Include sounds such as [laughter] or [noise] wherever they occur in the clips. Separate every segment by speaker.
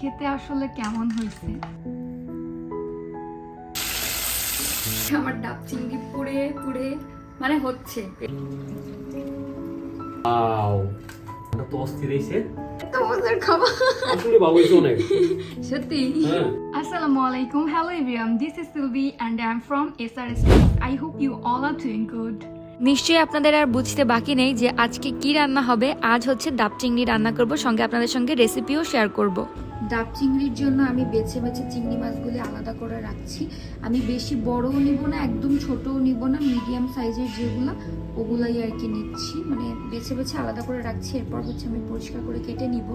Speaker 1: খেতে আসলে কেমন হয়েছে? আমার ডাব চিংড়ি পুড়ে পুড়ে মানে হচ্ছে।
Speaker 2: তো অস্থির হয়েছে।
Speaker 1: সত্যি?
Speaker 2: হ্যাঁ।
Speaker 1: Assalamu alaikum. Hello everyone. This is Sylvie and I'm from SR Studies. I hope you all are doing
Speaker 3: নিশ্চয়ই আপনাদের আর বুঝতে বাকি নেই যে আজকে কি রান্না হবে। আজ হচ্ছে ডাব চিংড়ি রান্না করব সঙ্গে আপনাদের সঙ্গে রেসিপিও শেয়ার করব।
Speaker 4: ডাব চিংড়ির জন্য আমি বেছে বেছে চিংড়ি মাছগুলি আলাদা করে রাখছি। আমি বেশি বড়ও নিব না, একদম ছোটও নিব না মিডিয়াম সাইজের যেগুলো, ওগুলাই আর কি নিচ্ছি। মানে বেছে বেছে আলাদা করে রাখছি, এরপর হচ্ছে আমি পরিষ্কার করে কেটে নিব।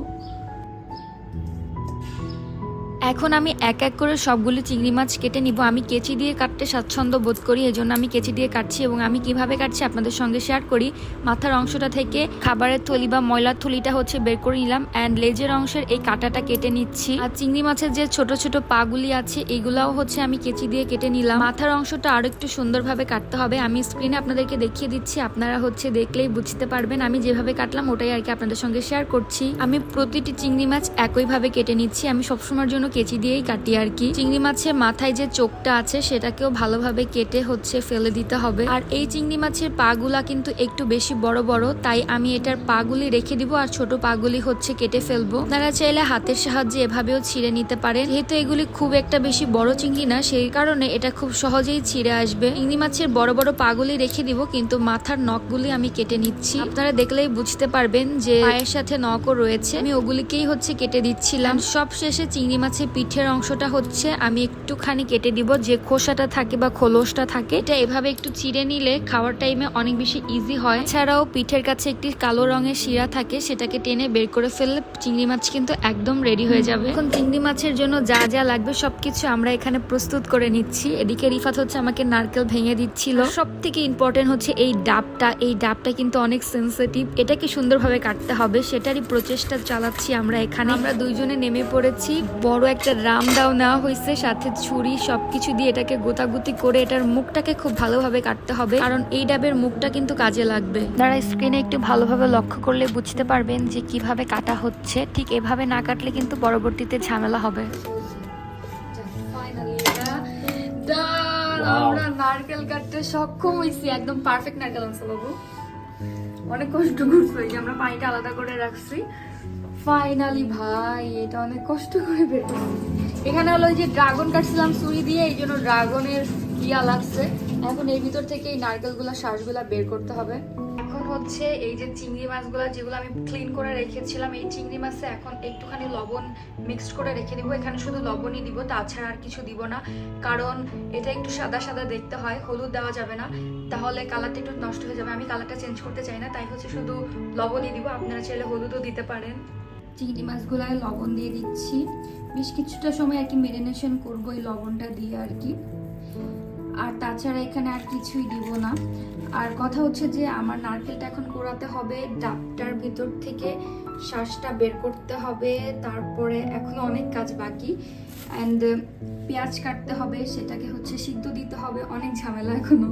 Speaker 3: এখন আমি এক এক করে সবগুলো চিংড়ি মাছ কেটে নিব। আমি কেচি দিয়ে কাটতে স্বাচ্ছন্দ্য বোধ করি, এজন্য আমি কেচি দিয়ে কাটছি এবং আমি কীভাবে কাটছি আপনাদের সঙ্গে শেয়ার করি। মাথার অংশটা থেকে খাবারের থলি বা ময়লার থলিটা হচ্ছে বের করে নিলাম অ্যান্ড লেজের অংশের এই কাঁটাটা কেটে নিচ্ছি। আর চিংড়ি মাছের যে ছোট ছোট পাগুলি আছে, এগুলাও হচ্ছে আমি কেচি দিয়ে কেটে নিলাম। মাথার অংশটা আরও একটু সুন্দরভাবে কাটতে হবে। আমি স্ক্রিনে আপনাদেরকে দেখিয়ে দিচ্ছি, আপনারা হচ্ছে দেখলেই বুঝতে পারবেন। আমি যেভাবে কাটলাম, ওটাই আর কি আপনাদের সঙ্গে শেয়ার করছি। আমি প্রতিটি চিংড়ি মাছ একইভাবে কেটে নিচ্ছি। আমি সবসময়ের জন্য কেচি দিয়েই কাটি আর কি। চিংড়ি মাছের মাথায় যে চোখটা আছে, সেটাকেও ভালোভাবে কেটে হচ্ছে ফেলে দিতে হবে। আর এই চিংড়ি মাছের পাগুলা কিন্তু একটু বেশি বড় বড়, তাই আমি এটার পাগুলি রেখে দিব আর ছোট পাগুলি হচ্ছে কেটে ফেলব। আপনারা চাইলে হাতের সাহায্যে এভাবেও ছিঁড়ে নিতে পারেন। যেহেতু এগুলি খুব একটা বেশি বড় চিংড়ি না, সেই কারণে এটা খুব সহজেই ছিঁড়ে আসবে। চিংড়ি মাছের বড় বড় পাগুলি রেখে দিব, কিন্তু মাথার নখগুলি আমি কেটে নিচ্ছি। আপনারা দেখলেই বুঝতে পারবেন যে পায়ের সাথে নখও রয়েছে। আমি ওগুলিকেই হচ্ছে কেটে দিচ্ছিলাম। সব শেষে চিংড়ি মাছের পিঠের অংশটা হচ্ছে আমি একটুখানি কেটে দিব। যে খোসাটা থাকে বা খোলসটা থাকে এটা এভাবে একটু চিড়ে নিলে খাওয়ার টাইমে অনেক বেশি ইজি হয়। এছাড়াও পিঠের কাছে একটি কালো রঙের শিরা থাকে সেটাকে টেনে বের করে ফেললে চিংড়ি মাছ কিন্তু একদম রেডি হয়ে যাবে। এখন চিংড়ি মাছের জন্য যা যা লাগবে সবকিছু আমরা এখানে প্রস্তুত করে নিচ্ছি। এদিকে রিফাত হচ্ছে আমাকে নারকেল ভেঙে দিচ্ছিল। সব থেকে ইম্পর্টেন্ট হচ্ছে এই ডাবটা। এই ডাবটা কিন্তু অনেক সেন্সিটিভ এটাকে সুন্দরভাবে কাটতে হবে। সেটারই প্রচেষ্টা চালাচ্ছি আমরা এখানে। আমরা দুইজনে নেমে পড়েছি। বড় একটা রাম দাও নেওয়া হয়েছে সাথে ছুরি সবকিছু দিয়ে এটাকে গোতাগুতি করে এটার মুখটাকে খুব ভালোভাবে কাটতে হবে কারণ এই ডাবের মুখটা কিন্তু কাজে লাগবে। তারা স্ক্রিনে একটু ভালোভাবে লক্ষ্য করলে বুঝতে পারবেন যে কীভাবে কাটা হচ্ছে। ঠিক এভাবে না কাটলে কিন্তু পরবর্তীতে ঝামেলা হবে.
Speaker 1: আমরা নারকেল কাটতে সক্ষম হয়েছি একদম পারফেক্ট নারকেল আনছে বাবু। অনেক কষ্ট করছে আমরা পানিটা আলাদা করে রাখছি। ফাইনালি ভাই, এটা অনেক কষ্ট করে বের এখানে হলো যে ড্রাগন কাটছিলাম সুই দিয়ে, এই জন্য ড্রাগনের ইয়া লাগছে? এখন এর ভিতর থেকে এই নারকেলগুলা শ্বাসগুলা বের করতে হবে। এখন হচ্ছে এই যে চিংড়ি মাছগুলো যেগুলো আমি ক্লিন করে রেখেছিলাম, এই চিংড়ি মাছে এখন একটুখানি লবণ মিক্সড করে রেখে দিব। এখানে শুধু লবণই দিব, তাছাড়া আর কিছু দিব না। কারণ এটা একটু সাদা সাদা দেখতে হয়, হলুদ দেওয়া যাবে না। তাহলে কালারটা একটু নষ্ট হয়ে যাবে। আমি কালারটা চেঞ্জ করতে চাই না, তাই হচ্ছে শুধু লবণই দিব। আপনারা চাইলে হলুদও দিতে পারেন।
Speaker 4: চিংড়ি মাছগুলায় লবণ দিয়ে দিচ্ছি। বেশ কিছুটা সময় আর কি মেরিনেশন করব এই লবণটা দিয়ে আর কি। আর তাছাড়া এখানে আর কিছুই দিব না। আর কথা হচ্ছে যে আমার নারকেলটা এখন কোরাতে হবে, ডাবটার ভিতর থেকে শ্বাসটা বের করতে হবে, তারপরে এখনও অনেক কাজ বাকি। অ্যান্ড পেঁয়াজ কাটতে হবে, সেটাকে হচ্ছে সিদ্ধ দিতে হবে, অনেক ঝামেলা এখনও।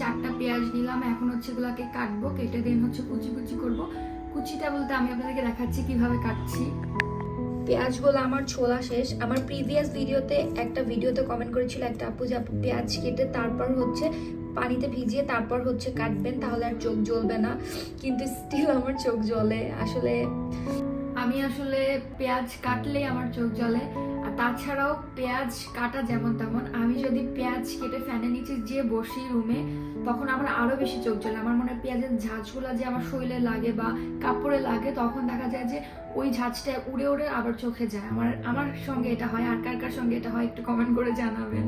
Speaker 4: চারটা পেঁয়াজ নিলাম, এখন হচ্ছে এগুলাকে কাটবো, কেটে দিন হচ্ছে কুচি কুচি করব। কুচিটা বলতে আমি আপনাদেরকে দেখাচ্ছি কীভাবে কাটছি। পেঁয়াজগুলো আমার ছোলা শেষ। আমার প্রিভিয়াস ভিডিওতে একটা ভিডিওতে কমেন্ট করেছিল একটা আপু যে, আপু, পেঁয়াজ কেটে তারপর হচ্ছে পানিতে ভিজিয়ে তারপর হচ্ছে কাটবেন, তাহলে আর চোখ জ্বলবে না। কিন্তু স্টিল আমার চোখ জ্বলে। আসলে আমি আসলে পেঁয়াজ কাটলেই আমার চোখ জ্বলে। তাছাড়াও পেঁয়াজ কাটা যেমন তেমন। আমি যদি পেঁয়াজ কেটে ফ্যানের নিচে যে বসি রুমে, তখন আমার আরও বেশি চোখ জ্বলে। আমার মনে হয় পেঁয়াজের ঝাঁঝগুলো যে আমার শরীরে লাগে বা কাপড়ে লাগে, তখন দেখা যায় যে ওই ঝাঁঝটা উড়ে উড়ে আবার চোখে যায়। আমার আমার সঙ্গে এটা হয়। আর কার কার সঙ্গে এটা হয় একটু কমেন্ট করে জানাবেন।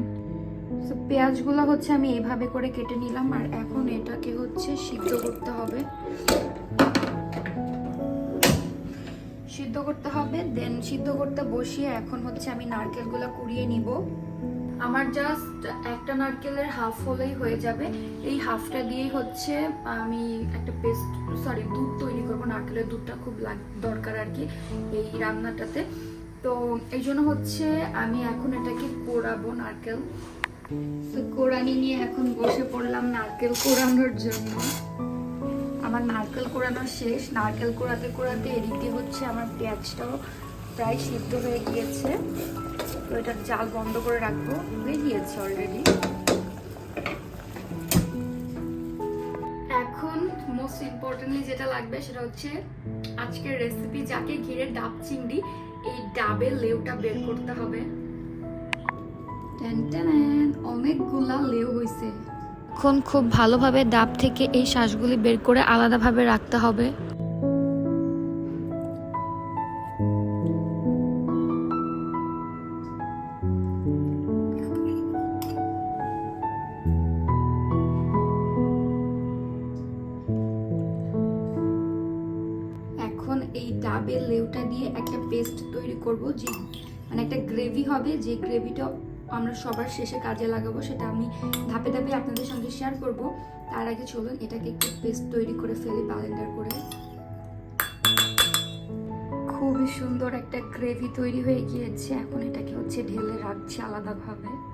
Speaker 4: তো পেঁয়াজগুলো হচ্ছে আমি এভাবে করে কেটে নিলাম। আর এখন এটাকে হচ্ছে সিদ্ধ করতে হবে। সিদ্ধ করতে হবে দেন সিদ্ধ করতে বসিয়ে এখন হচ্ছে আমি নারকেলগুলো কুড়িয়ে নিব। আমার জাস্ট একটা নারকেলের হাফ হলেই হয়ে যাবে। এই হাফটা দিয়েই হচ্ছে আমি একটা পেস্ট সরি দুধ তৈরি করব। নারকেলের দুধটা খুব দরকার আর কি এই রান্নাটাতে। তো এই জন্য হচ্ছে আমি এখন এটাকে কোরাবো নারকেল। তো কোরানি নিয়ে এখন বসে পড়লাম নারকেল কোরানোর জন্য। আমার নারকেল কোরানো শেষ। নারকেল কোরাতে কোরাতে এদিকে হচ্ছে আমার পেঁয়াজটাও
Speaker 1: প্রায় সিদ্ধ হয়ে গিয়েছে। তো এটার জাল বন্ধ করে রাখব। হয়ে গিয়েছে অলরেডি এখন মোস্ট ইম্পর্টেন্টলি যেটা লাগবে সেটা হচ্ছে আজকের রেসিপি যাকে ঘিরে ডাব চিংড়ি, এই ডাবের লেউটা বের করতে হবে।
Speaker 4: অনেকগুলা লেউ হয়েছে
Speaker 3: এখন খুব ভালোভাবে ডাব থেকে এই শ্বাসগুলি বের করে আলাদাভাবে রাখতে হবে?
Speaker 4: এখন এই ডাবের লেউটা দিয়ে একটা পেস্ট তৈরি করব, যে মানে একটা গ্রেভি হবে, যে গ্রেভিটা আমরা সবার শেষে কাজে লাগাবো, সেটা আমি ধাপে ধাপে আপনাদের সঙ্গে শেয়ার করব। তার আগে চলুন, এটাকে একটু পেস্ট তৈরি করে ফেলি ব্যালেন্ডার করে। খুবই সুন্দর একটা গ্রেভি তৈরি হয়ে গিয়েছে। এখন এটাকে হচ্ছে ঢেলে রাখছি আলাদাভাবে।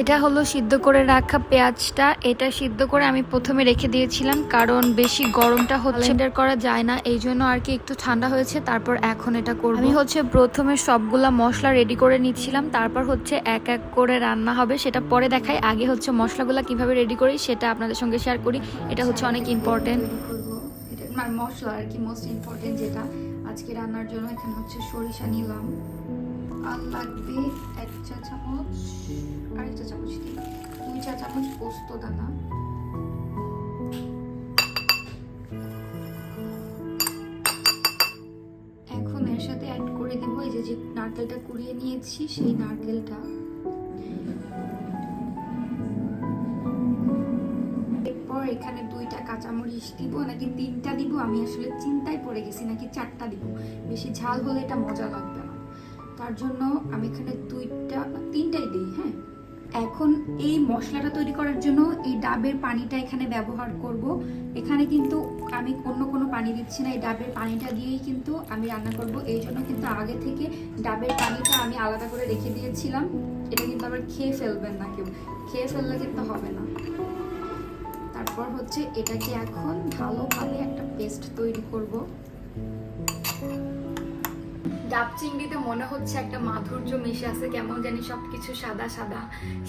Speaker 3: এটা হলো সিদ্ধ করে রাখা পেঁয়াজটা। এটা সিদ্ধ করে আমি প্রথমে রেখে দিয়েছিলাম, কারণ বেশি গরমটা হচ্ছে। করা যায় না, এই জন্য আর কি একটু ঠান্ডা হয়েছে, তারপর এখন এটা করব। আমি হচ্ছে প্রথমে সবগুলা মশলা রেডি করে নিচ্ছিলাম, তারপর হচ্ছে এক এক করে রান্না হবে, সেটা পরে দেখাই। আগে হচ্ছে মশলাগুলো কীভাবে রেডি করি, সেটা আপনাদের সঙ্গে শেয়ার করি। এটা হচ্ছে অনেক ইম্পর্টেন্ট
Speaker 4: মশলা আর কি মোস্ট ইম্পর্টেন্ট যেটা। আজকে রান্নার জন্য এখানে হচ্ছে সরিষা নিলাম। আর লাগবে এক চা চামচ আরেক চা চামচ কি দুই চা চামচ পোস্ত দানা। এখন এর সাথে অ্যাড করে দিব এই যে যে নারকেলটা কুড়িয়ে নিয়েছি, সেই নারকেলটা। এরপর এখানে দুইটা কাঁচামরিচ দিব, নাকি তিনটা দিব? আমি আসলে চিন্তায় পড়ে গেছি, নাকি চারটা দিব? বেশি ঝাল হলে এটা মজা লাগবে তার জন্য আমি এখানে দুইটা তিনটাই দিই হ্যাঁ? এখন এই মশলাটা তৈরি করার জন্য এই ডাবের পানিটা এখানে ব্যবহার করব। এখানে কিন্তু আমি অন্য কোনো পানি দিচ্ছি না, এই ডাবের পানিটা দিয়েই কিন্তু আমি রান্না করব। এই জন্য কিন্তু আগে থেকে ডাবের পানিটা আমি আলাদা করে রেখে দিয়েছিলাম। এটা কিন্তু আবার খেয়ে ফেলবেন না কেউ। খেয়ে ফেললে কিন্তু হবে না। তারপর হচ্ছে এটাকে এখন ভালোভাবে একটা পেস্ট তৈরি করব।
Speaker 1: ডাব চিংড়িতে মনে হচ্ছে একটা মাধুর্য মিশে আছে, কেমন জানি সবকিছু সাদা সাদা।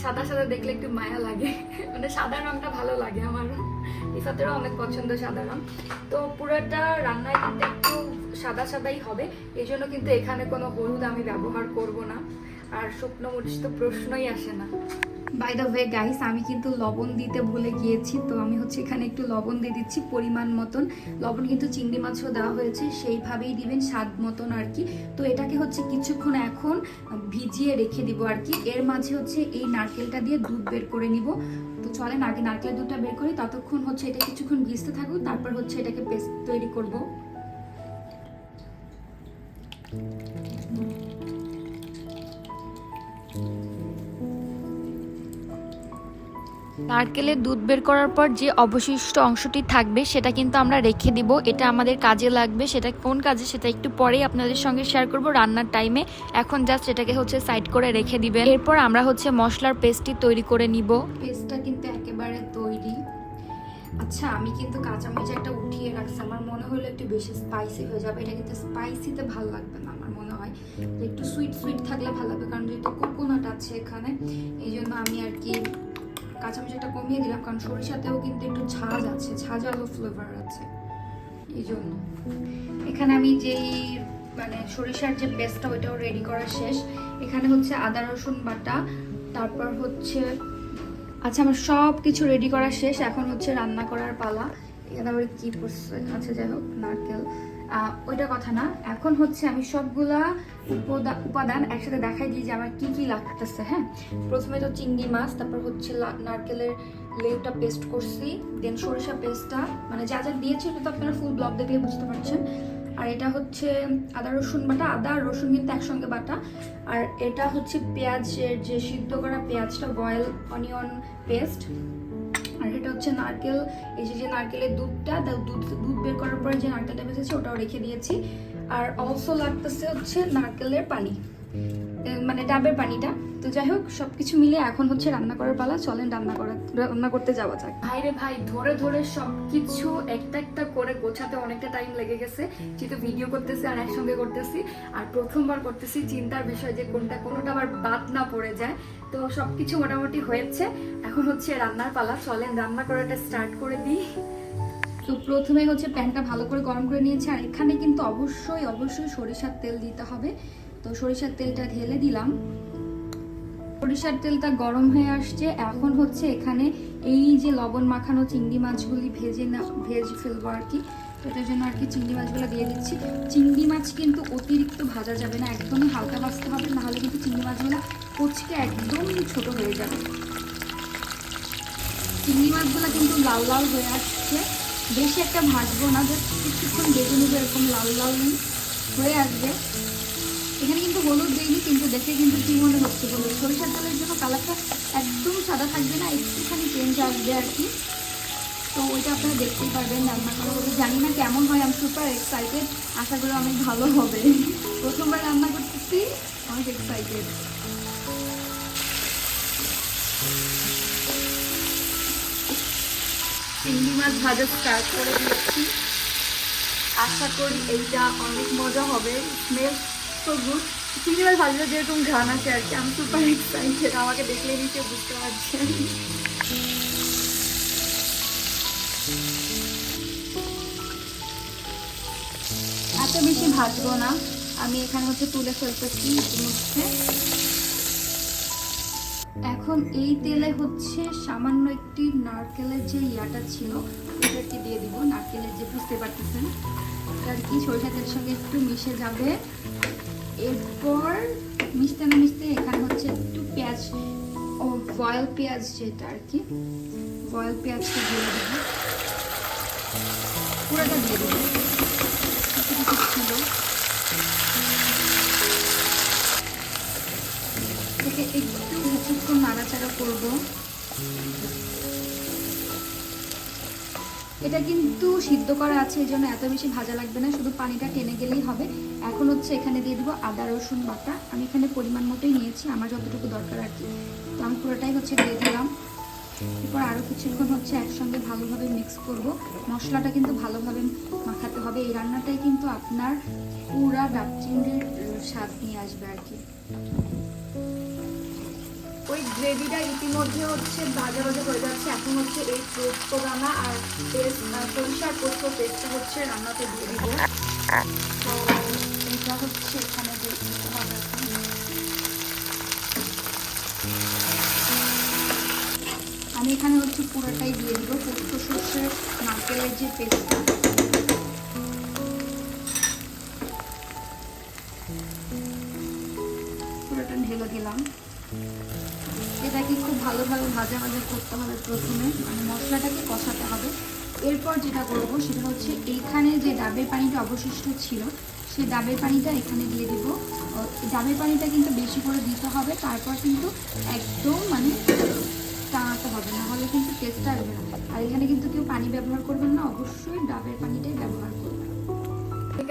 Speaker 1: সাদা সাদা দেখলে একটু মায়া লাগে। [laughs] মানে সাদা রঙটা ভালো লাগে আমার। ইফাতেরও অনেক পছন্দ সাদা রঙ তো পুরোটা রান্নায় কিন্তু একটু সাদা সাদাই হবে। এই জন্য কিন্তু এখানে কোনো হলুদ আমি ব্যবহার করব না। আর শুকনো মরিচ তো প্রশ্নই আসে না।
Speaker 4: বাই দ্য ওয়ে গাইস আমি কিন্তু লবণ দিতে ভুলে গিয়েছি, তো আমি হচ্ছে এখানে একটু লবণ দিয়ে দিচ্ছি পরিমাণ মতন। লবণ কিন্তু চিংড়ি মাছও দেওয়া হয়েছে, সেইভাবেই দিবেন স্বাদ মতন আর কি। তো এটাকে হচ্ছে কিছুক্ষণ এখন ভিজিয়ে রেখে দিব আর কি। এর মাঝে হচ্ছে এই নারকেলটা দিয়ে দুধ বের করে নিব। তো চলেন, আগে নারকেলের দুধটা বের করি, ততক্ষণ হচ্ছে এটা কিছুক্ষণ ভিজতে থাকুক, তারপর হচ্ছে এটাকে পেস্ট তৈরি করব।
Speaker 3: নারকেলের দুধ বের করার পর যে অবশিষ্ট অংশটি থাকবে, সেটা কিন্তু আমরা রেখে দিব। এটা আমাদের কাজে লাগবে। সেটা কোন কাজে, সেটা একটু পরেই আপনাদের সঙ্গে শেয়ার করব রান্নার টাইমে এখন জাস্ট এটাকে হচ্ছে সাইড করে রেখে দিবেন। এরপর আমরা হচ্ছে মশলার পেস্টটি তৈরি করে নিব।
Speaker 4: পেস্টটা কিন্তু একেবারে তৈরি। আচ্ছা আমি কিন্তু কাঁচামরিচ একটা উঠিয়ে রাখছি। আমার মনে হলো একটু বেশি স্পাইসি হয়ে যাবে। এটা কিন্তু স্পাইসিতে ভালো লাগবে না আমার মনে হয়। একটু সুইট সুইট থাকলে ভালো লাগবে। কারণ যেহেতু কোকোনাট আছে এখানে এই জন্য আমি আর কি কাঁচামরিচ একটা কমিয়ে দিলাম, কারণ সরিষাতেও কিন্তু একটু ঝাঁজ আছে ঝাঁঝালো ফ্লেভার আছে। এই জন্য। এখানে আমি যেই মানে সরিষার যে পেস্টটা ওইটাও রেডি করা শেষ। এখানে হচ্ছে আদা, রসুন বাটা, তারপর হচ্ছে আচ্ছা আমার সব কিছু রেডি করা শেষ। এখন হচ্ছে রান্না করার পালা। এখানে আবার কি পড়ছে আচ্ছা যাই হোক, নারকেল। ওইটা কথা না। এখন হচ্ছে আমি সবগুলা উপদা- উপাদান একসাথে দেখাই দিই যে আমার কি কি লাগতেছে হ্যাঁ? প্রথমে তো চিংড়ি মাছ, তারপর হচ্ছে নারকেলের লেউটা পেস্ট করছি দেন সরিষা পেস্টটা মানে যা যা দিয়েছি ওটা তো আপনারা ফুল ব্লগ দেখলে বুঝতে পারছেন। আর এটা হচ্ছে আদা, রসুন বাটা, আদা আর রসুন কিন্তু একসঙ্গে বাটা। আর এটা হচ্ছে পেঁয়াজের যে সিদ্ধ করা পেঁয়াজটা বয়েল অনিয়ন পেস্ট আর এটা হচ্ছে নারকেল। এই যে নারকেলের দুধটা দুধ দুধ বের করার পরে যে নারকেলটা বেঁচেছে ওটাও রেখে দিয়েছি। আর অলসো লাগতেছে হচ্ছে নারকেলের পানি। মানে ডাবের পানিটা। তো যাই হোক সবকিছু মিলে এখন হচ্ছে রান্না করার পালা। চলেন রান্না করা রান্না করতে যাওয়া যাক।
Speaker 1: ভাইরে ভাই ধরে ধরে সবকিছু একটা একটা করে গোছাতে অনেকটা টাইম লেগে গেছে। যেহেতু ভিডিও করতেছি আর একসঙ্গে করতেছি। আর প্রথমবার করতেছি চিন্তার বিষয় যে কোনটা কোনোটা আবার বাদ না পড়ে যায়। তো সবকিছু মোটামুটি হয়েছে। এখন হচ্ছে রান্নার পালা। চলেন রান্না করাটা স্টার্ট করে দিই।
Speaker 4: তো প্রথমে হচ্ছে প্যানটা ভালো করে গরম করে নিয়েছি। আর এখানে কিন্তু অবশ্যই অবশ্যই সরিষার তেল দিতে হবে। তো সরিষার তেলটা ঢেলে দিলাম। সরিষার তেলটা গরম হয়ে আসছে। এখন হচ্ছে এখানে এই যে লবণ মাখানো চিংড়ি মাছগুলি ভেজে না, ভেজে ফেলব আর কি। তো এটার জন্য আর কি চিংড়ি মাছগুলো দিয়ে দিচ্ছি। চিংড়ি মাছ কিন্তু অতিরিক্ত ভাজা যাবে না, একদমই হালকা ভাজতে হবে, নাহলে কিন্তু চিংড়ি মাছগুলো কুচকে একদম ছোট হয়ে যাবে। চিংড়ি মাছগুলো কিন্তু লাল লাল হয়ে আসছে। বেশি একটা ভাজবো না, জাস্ট কিছুক্ষণ বেজে নেব, এরকম লাল লাল হয়ে আসবে। এখানে কিন্তু হলুদ দিইনি কিন্তু দেখে কিন্তু কি মনে হচ্ছে হলুদ সরিষার তেলের জন্য কালারটা একদম সাদা থাকবে না, একটুখানি চেঞ্জ আসবে আর কি। তো ওইটা আপনারা দেখতেই পারবেন রান্না করা হবে জানি না কেমন হয় আমি সুপার এক্সাইটেড আশা করি অনেক ভালো হবে। প্রথমবার রান্না করতেছি, অনেক এক্সাইটেড
Speaker 1: চিংড়ি মাছ ভাজা স্টার্ট করে দিচ্ছি আশা করি এইটা অনেক মজা হবে স্মেল তো গুড মাছ ভাজা যেরকম ঘ্রাণ আছে আর কি, আমি সুপার এক্সাইটেড আমাকে দেখলে নিচে বুঝতে পারছেন।
Speaker 4: এত বেশি ভাজবো না। আমি এখানে হচ্ছে তুলে ফেলতেছি ইতিমধ্যে। এখন এই তেলে হচ্ছে সামান্য একটি নারকেলের যে ইয়াটা ছিল, ওটাকে দিয়ে দিব। নারকেলের যে, বুঝতে পারতেছেন? আর কি সরিষা তেলের সঙ্গে একটু মিশে যাবে? এরপর মিশতে না মিশতে এখানে হচ্ছে একটু পেঁয়াজ, ও, বয়েল পেঁয়াজ যেটা আর কি, বয়েল পেঁয়াজটা দিয়ে দেবো। পুরোটা দিয়ে দেবো। ছিল একটু কিছুক্ষণ নাড়াচাড়া করব। এটা কিন্তু সিদ্ধ করা আছে এই জন্য এত বেশি ভাজা লাগবে না শুধু পানিটা টেনে গেলেই হবে। এখন হচ্ছে এখানে দিয়ে দিব আদা রসুন বাটা। আমি এখানে পরিমাণ মতোই নিয়েছি আমার যতটুকু দরকার আর কি। তো আমি পুরোটাই হচ্ছে দিয়ে দিলাম। এরপর আরও কিছুক্ষণ হচ্ছে একসঙ্গে ভালোভাবে মিক্স করব। মশলাটা কিন্তু ভালোভাবে মাখাতে হবে। এই রান্নাটাই কিন্তু আপনার পুরা ডাব চিংড়ির আহ, স্বাদ নিয়ে আসবে আর কি।
Speaker 1: ওই গ্রেভিটা ইতিমধ্যে হচ্ছে ভাজা ভাজা হয়ে যাচ্ছে। এখন হচ্ছে এই পোস্ত দানা আর পেস্ট সরিষার পোস্ত পেস্টটা হচ্ছে রান্নাতে দিয়ে দিব।
Speaker 4: তো এটা হচ্ছে এখানে হবে আমি এখানে হচ্ছে পুরোটাই দিয়ে দিব। পোস্ত সর্ষের নারকেলের যে পেস্টটা ভালোভাবে ভাজা ভাজা করতে হবে প্রথমে। মানে মশলাটাকে কষাতে হবে। এরপর যেটা করব সেটা হচ্ছে এইখানে যে ডাবের পানিটা অবশিষ্ট ছিল সেই ডাবের পানিটা এখানে দিয়ে দিব। ডাবের পানিটা কিন্তু বেশি করে দিতে হবে, তারপর কিন্তু একদম মানে টানাতে হবে না হলে কিন্তু টেস্টটা আসবে না। আর এখানে কিন্তু কেউ পানি ব্যবহার করবেন না, অবশ্যই ডাবের পানিটাই ব্যবহার করবেন।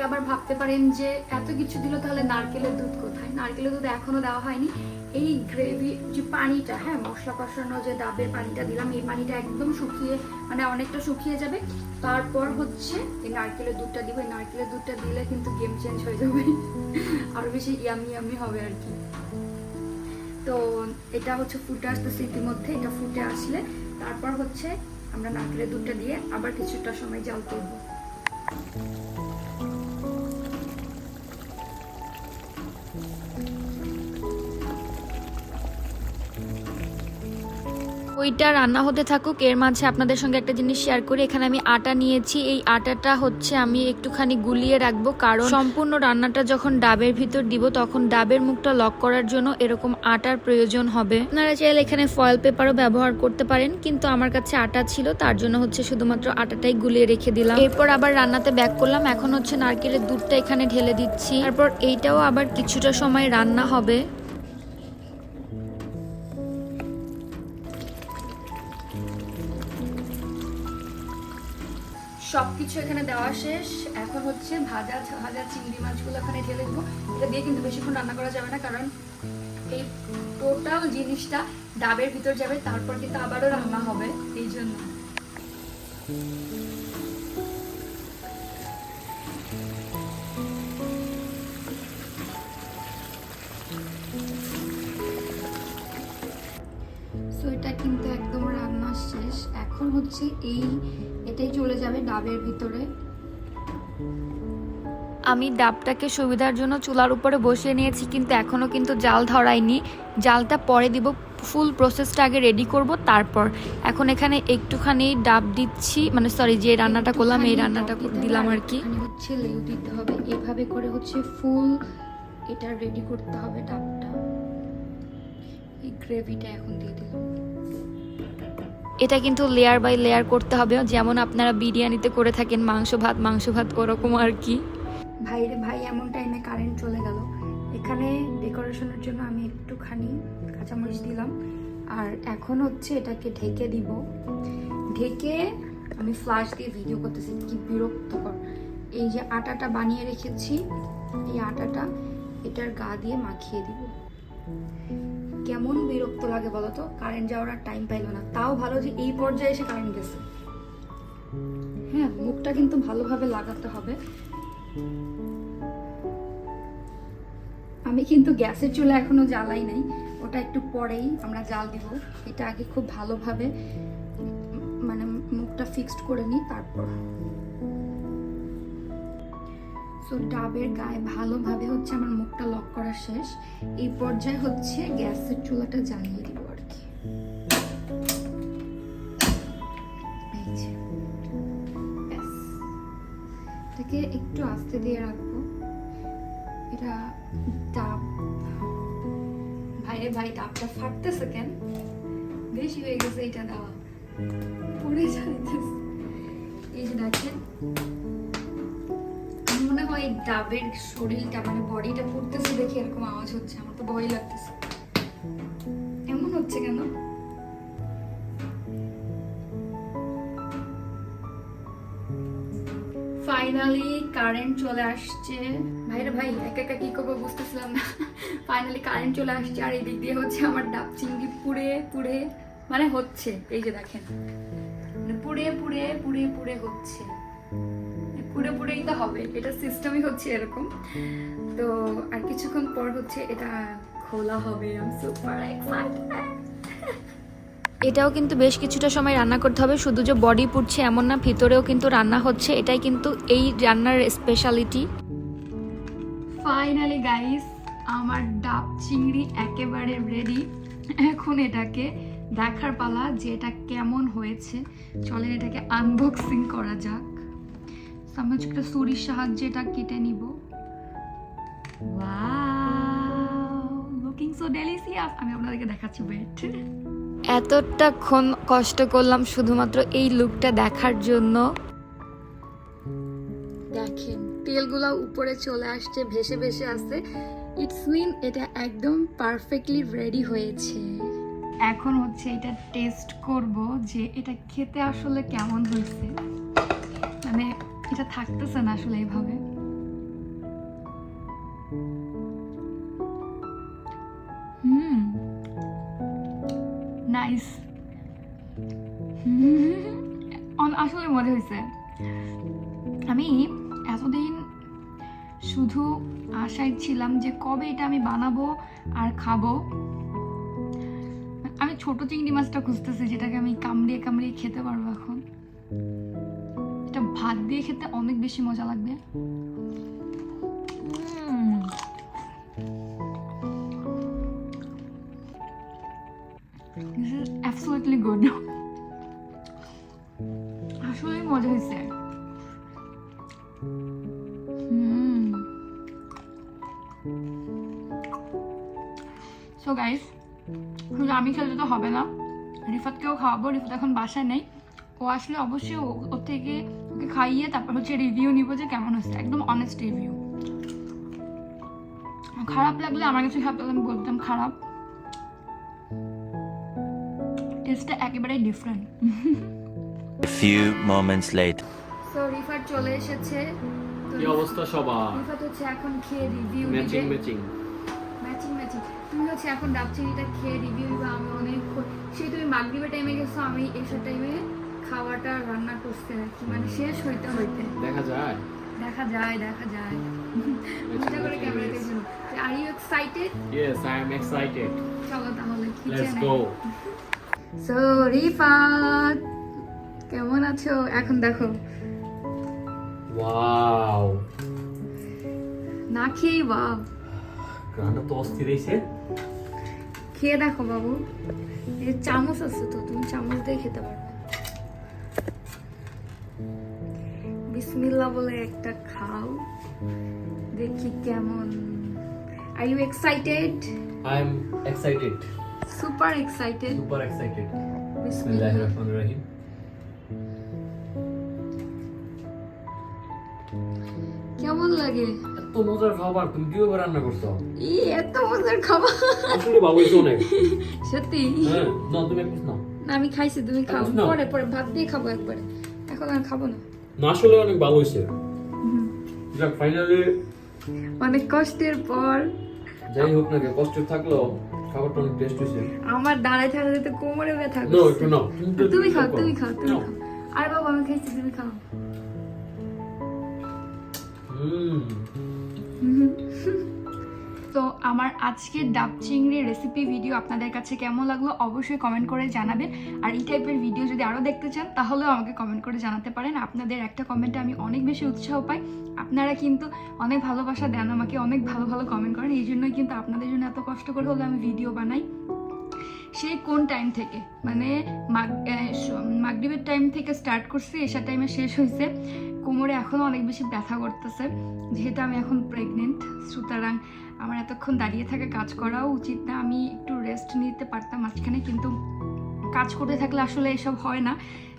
Speaker 1: আবার ভাবতে পারেন যে এত কিছু দিল তাহলে নারকেলের দুধ কোথায়? নারকেলের দুধ এখনও দেওয়া হয়নি। এই গ্রেভি যে পানিটা হ্যাঁ মশলা কষানো যে ডাবের পানিটা দিলাম, এই পানিটা একদম শুকিয়ে মানে অনেকটা শুকিয়ে যাবে। তারপর হচ্ছে, এই নারকেলের দুধটা দিব, এই নারকেলের দুধটা দিলে কিন্তু গেম চেঞ্জ হয়ে যাবে। আরও বেশি ইয়ামি ইয়ামি হবে আর কি। তো এটা হচ্ছে ফুটে আসতেছে ইতিমধ্যে, এটা ফুটে আসলে। তারপর হচ্ছে আমরা নারকেলের দুধটা দিয়ে আবার কিছুটা সময় জাল করব
Speaker 3: ওইটা রান্না হতে থাকুক, এর মাঝে আপনাদের সঙ্গে একটা জিনিস শেয়ার করি। এখানে আমি আটা নিয়েছি, এই আটাটা হচ্ছে আমি একটুখানি গুলিয়ে রাখব, কারণ সম্পূর্ণ রান্নাটা যখন ডাবের ভিতর দিব, তখন ডাবের মুখটা লক করার জন্য এরকম আটার প্রয়োজন হবে। আপনারা চাইলে এখানে ফয়েল পেপারও ব্যবহার করতে পারেন, কিন্তু আমার কাছে আটা ছিল, তার জন্য হচ্ছে শুধুমাত্র আটাটাই গুলিয়ে রেখে দিলাম। এরপর আবার রান্নাতে ব্যাক করলাম, এখন হচ্ছে নারকেলের দুধটা এখানে ঢেলে দিচ্ছি। তারপর এইটাও আবার কিছুটা সময় রান্না হবে।
Speaker 4: সব কিছু এখানে দেওয়া শেষ। এখন হচ্ছে ভাজা ভাজা চিংড়ি মাছগুলো এখানে ঢেলে দেবো। এটা দিয়ে কিন্তু বেশিক্ষণ রান্না করা যাবে না, কারণ এই টোটাল জিনিসটা ডাবের ভিতর যাবে, তারপর কিন্তু আবারও রান্না হবে এই জন্য।
Speaker 5: এটা কিন্তু একদম রান্না শেষ। এখন হচ্ছে এই এটাই চলে যাবে ডাবের ভিতরে।
Speaker 3: আমি ডাবটাকে সুবিধার জন্য চুলার উপরে বসিয়ে নিয়েছি কিন্তু এখনও কিন্তু জাল ধরাইনি। জালটা পরে দিব ফুল প্রসেসটা আগে রেডি করব তারপর। এখন এখানে একটুখানি ডাব দিচ্ছি মানে সরি যে রান্নাটা করলাম এই রান্নাটা দিলাম আর কি।
Speaker 5: হচ্ছে লেউ দিতে হবে এভাবে করে হচ্ছে ফুল এটা রেডি করতে হবে ডাবটা। এই গ্রেভিটা এখন দিয়ে দিলাম।
Speaker 3: এটা কিন্তু লেয়ার বাই লেয়ার করতে হবে। যেমন আপনারা বিরিয়ানিতে করে থাকেন, মাংস ভাত মাংস ভাত ওরকম আর কি।
Speaker 5: ভাই রে ভাই, এমন টাইমে কারেন্ট চলে গেল। এখানে ডেকোরেশনের জন্য আমি একটুখানি কাঁচামরিচ দিলাম। আর এখন হচ্ছে এটাকে ঢেকে দিব। ঢেকে আমি ফ্লাশ দিয়ে ভিডিও করতেছি, কি বিরক্তকর। এই যে আটাটা বানিয়ে রেখেছি, এই আটাটা এটার গা দিয়ে মাখিয়ে দিব। কেমন বিরক্ত লাগে বলো তো কারেন্ট যাওয়ার আর টাইম পাইলো না। তাও ভালো যে এই পর্যায়ে এসে কারেন্ট গেছে। হ্যাঁ মুখটা কিন্তু ভালোভাবে লাগাতে হবে। আমি কিন্তু গ্যাসের চুলা এখনও জ্বালাই নাই। ওটা একটু পরেই আমরা জাল দিব। এটা আগে খুব ভালোভাবে মানে মুখটা ফিক্সড করে নিই, তারপর সো ডাবের গায়ে ভালোভাবে হচ্ছে আমার মুখটা লক করা শেষ। এই পর্যায়ে হচ্ছে গ্যাসের চুলাটা জ্বালিয়ে দিব আর কি। এটাকে একটু আস্তে দিয়ে রাখব। এটা ডাব। ভাইরে ভাই, ডাবটা ফাটতেছে কেন? বেশি হয়ে গেছে এটা দেওয়া। পড়ে যাইতেছে। এই যে দেখেন। হয় ডাবের শরীরটা মানে বডিটা ফুটতেছে দেখে এরকম আওয়াজ হচ্ছে। আমার তো ভয় লাগতেছে। এমন হচ্ছে কেন?
Speaker 4: ফাইনালি কারেন্ট চলে আসছে। ভাইরে ভাই, একা একা কি করব বুঝতেছিলাম না। ফাইনালি কারেন্ট চলে আসছে। আর এই দিক দিয়ে হচ্ছে আমার ডাব চিংড়ি পুড়ে পুড়ে মানে হচ্ছে। এই যে দেখেন। মানে পুড়ে পুড়ে পুড়ে পুড়ে হচ্ছে। পুড়ে পুড়েই তো হবে এটা সিস্টেমই হচ্ছে এরকম। তো আর কিছুক্ষণ পর হচ্ছে এটা খোলা হবে আমি সুপার এক্সাইটেড
Speaker 3: এটাও কিন্তু বেশ কিছুটা সময় রান্না করতে হবে শুধু যে বডি পুড়ছে এমন না ভিতরেও কিন্তু রান্না হচ্ছে এটাই কিন্তু এই রান্নার স্পেশালিটি
Speaker 4: ফাইনালি গাইস আমার ডাব চিংড়ি একেবারে রেডি এখন এটাকে দেখার পালা যে এটা কেমন হয়েছে। চলে এটাকে আনবক্সিং করা যাক। So, আমি একটা ছুরির সাহায্যে এটা কেটে নিব। লুকিং সো ডেলিসিয়াস আমি আপনাদেরকে দেখাচ্ছি ওয়েট
Speaker 3: এতটাক্ষণ কষ্ট করলাম শুধুমাত্র এই লুকটা দেখার জন্য।
Speaker 4: দেখেন তেলগুলো উপরে চলে আসছে ভেসে ভেসে আসছে। ইটস মিন এটা একদম পারফেক্টলি রেডি হয়েছে। এখন হচ্ছে এটা টেস্ট করব যে এটা খেতে আসলে কেমন হয়েছে। এটা থাকতেছে না আসলে এইভাবে। হুম। নাইস। আসলে মজা হয়েছে আমি এতদিন শুধু আশায় ছিলাম যে কবে এটা আমি বানাবো আর খাব। আমি ছোট চিংড়ি মাছটা খুঁজতেছি যেটাকে আমি কামড়িয়ে কামড়িয়ে খেতে পারব এখন। ভাত দিয়ে খেতে অনেক বেশি মজা লাগবে. আসলেই মজা হয়েছে। সো গাইস শুধু আমি খেলে তো হবে না। রিফাতকেও খাওয়াবো। রিফাত এখন বাসায় নেই। ও আসলে অবশ্যই ওর থেকে ওকে খাইয়ে তারপর হচ্ছে রিভিউ নিব যে কেমন হচ্ছে। একদম অনেস্ট রিভিউ খারাপ লাগলে আমার কাছে খারাপ লাগলে আমি বলতাম খারাপ টেস্টটা একেবারেই different
Speaker 6: few moments later.
Speaker 4: So
Speaker 1: রিফার চলে এসেছে। তো
Speaker 2: কি অবস্থা সবার?
Speaker 1: রিফাত হচ্ছে এখন খেয়ে review
Speaker 2: matching matching
Speaker 1: matching matching তুমি হচ্ছে এখন ডাবচিনিটা খেয়ে রিভিউ দিবা আমি অনেক সেই তুমি মাগরিবের টাইমে গেছো আমি এসব টাইমে খাওয়াটা রান্না করতে আর কি মানে শেষ হইতে হইতে।
Speaker 2: দেখা যায়।
Speaker 1: দেখা যায় দেখা যায়। মজা করে ক্যামেরা দেখছ are you excited
Speaker 2: yes I am excited
Speaker 1: চলো তাহলে
Speaker 2: লেটস গো
Speaker 1: সো রিফাত কেমন আছো? এখন দেখো।
Speaker 2: ওয়াও
Speaker 1: না খেয়েই বাহ
Speaker 2: গ্রানটা তো অস্থির হইছে।
Speaker 1: খেয়ে দেখো বাবু। এই চামচ আছে তো তুমি চামচ দিয়ে খেতে পারবে বিসমিল্লাহ বলে একটা খাও। দেখি কেমন। Are you excited
Speaker 2: I am excited
Speaker 1: super excited
Speaker 2: super excited বিসমিল্লাহির রহমানির রহিম
Speaker 1: কেমন লাগে?
Speaker 2: এত মজার খাবার তুমি কীভাবে রান্না করছ?
Speaker 1: ই এত মজার খাবার।
Speaker 2: আসলে ভালো হইছে অনেক।
Speaker 1: সত্যি?
Speaker 2: হ্যাঁ না তুমি একটু
Speaker 1: না আমি খাইছি তুমি খাও। পরে পরে ভাত দিয়ে খাব একবারে। এখন আর খাব না।
Speaker 2: না আসলে অনেক ভালো হয়েছে। যাক ফাইনালি
Speaker 1: অনেক কষ্টের পর।
Speaker 2: যাই হোক না কেন, কষ্ট থাকলেও খাবারটা অনেক টেস্ট হয়েছে।
Speaker 1: আমার দাঁড়ায় থাকতে তো কোমরে ব্যথা
Speaker 2: না একটু নাও
Speaker 1: তুমি খাও। তুমি খাও। তুমি
Speaker 2: নাও।
Speaker 1: খাও। আর বাবা আমি খাইছি তুমি খাও।
Speaker 2: হুম।
Speaker 4: তো আমার আজকের ডাব চিংড়ি রেসিপি ভিডিও আপনাদের কাছে কেমন লাগল অবশ্যই কমেন্ট করে জানাবেন। আর এই টাইপের ভিডিও যদি আরও দেখতে চান, তাহলেও আমাকে কমেন্ট করে জানাতে পারেন। আপনাদের একটা কমেন্টে আমি অনেক বেশি উৎসাহ পাই। আপনারা কিন্তু অনেক ভালোবাসা দেন আমাকে, অনেক ভালো ভালো কমেন্ট করেন। এই জন্যই কিন্তু আপনাদের জন্য এত কষ্ট করে হলে আমি ভিডিও বানাই। সেই কোন টাইম থেকে? মানে মাগরিবের টাইম থেকে স্টার্ট করছি এসা টাইমে শেষ হয়েছে কোমরে এখনও অনেক বেশি ব্যথা করতেছে। যেহেতু আমি এখন প্রেগনেন্ট সুতরাং আমার এতক্ষণ দাঁড়িয়ে থাকা কাজ করাও উচিত না। আমি একটু রেস্ট নিতে পারতাম মাঝখানে, কিন্তু কাজ করতে থাকলে আসলে এসব হয় না।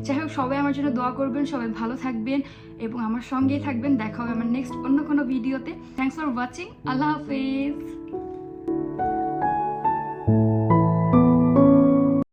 Speaker 4: যাই হোক, সবাই আমার জন্য দোয়া করবেন, সবাই ভালো থাকবেন এবং আমার সঙ্গেই থাকবেন। দেখা হবে আমার নেক্সট অন্য কোনো ভিডিওতে থ্যাংকস ফর ওয়াচিং আল্লাহ হাফেজ।